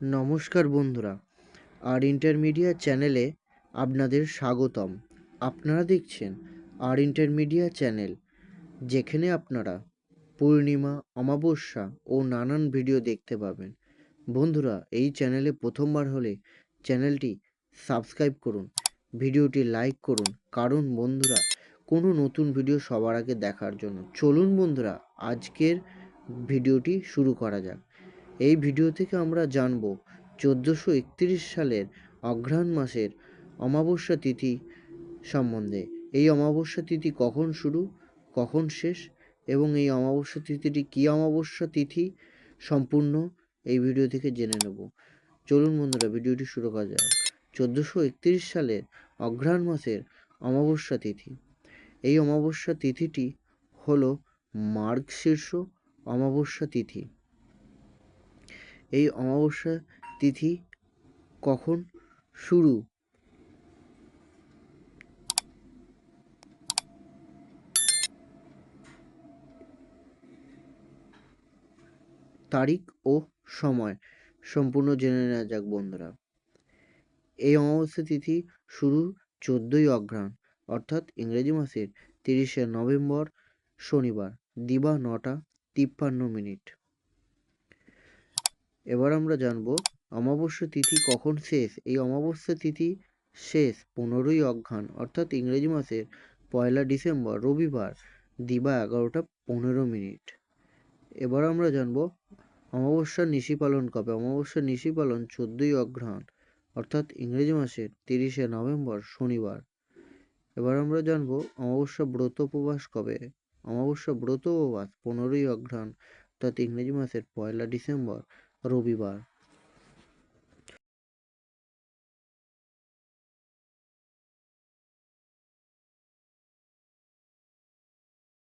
নমস্কার বন্ধুরা, আর ইন্টারমিডিয়া চ্যানেলে আপনাদের স্বাগতম। আপনারা দেখছেন আর ইন্টারমিডিয়া চ্যানেল, যেখানে আপনারা পূর্ণিমা, অমাবস্যা ও নানান ভিডিও দেখতে পাবেন। বন্ধুরা, এই চ্যানেলে প্রথমবার হলে চ্যানেলটি সাবস্ক্রাইব করুন, ভিডিওটি লাইক করুন, কারণ বন্ধুরা, কোনো নতুন ভিডিও সবার আগে দেখার জন্য। চলুন বন্ধুরা, আজকের ভিডিওটি শুরু করা যাক। এই ভিডিও থেকে আমরা জানব চোদ্দোশো সালের অঘ্রাণ মাসের অমাবস্যা তিথি সম্বন্ধে। এই অমাবস্যা তিথি কখন শুরু, কখন শেষ এবং এই অমাবস্যা তিথিটি কী অমাবস্যা তিথি সম্পূর্ণ এই ভিডিও থেকে জেনে নেব। চলুন বন্ধুরা, ভিডিওটি শুরু করা যাক। চোদ্দোশো সালের অঘ্রাণ মাসের অমাবস্যা তিথি। এই অমাবস্যা তিথিটি হলো মার্গ শীর্ষ অমাবস্যা তিথি। এই অমাবস্যা তিথি কখন শুরু? তারিখ ও সময় সম্পূর্ণ জেনে নেওয়া যাক বন্ধুরা। এই অমাবস্যা তিথি শুরু চোদ্দোই অঘ্রাণ, অর্থাৎ ইংরেজি মাসের তিরিশে নভেম্বর শনিবার, দিবা নটা তিপ্পান্ন মিনিট। এবার আমরা জানব অমাবস্যা তিথি কখন শেষ? এই অমাবস্যা তিথি শেষ পনেরোই অঘ্রাণ, অর্থাৎ ইংরেজি মাসের পয়লা ডিসেম্বর, রবিবার, দিবা এগারোটা পনেরো মিনিট। এবার আমরা জানব অমাবস্যার নিশি পালন কবে? অমাবস্যার নিশি পালন চোদ্দোই অঘ্রাণ, অর্থাৎ ইংরেজি মাসের তিরিশে নভেম্বর, শনিবার। এবার আমরা জানব অমাবস্যা ব্রত উপবাস কবে? অমাবস্যা ব্রত উপবাস পনেরোই অঘ্রাণ, অর্থাৎ ইংরেজি মাসের পয়লা ডিসেম্বর রবিবার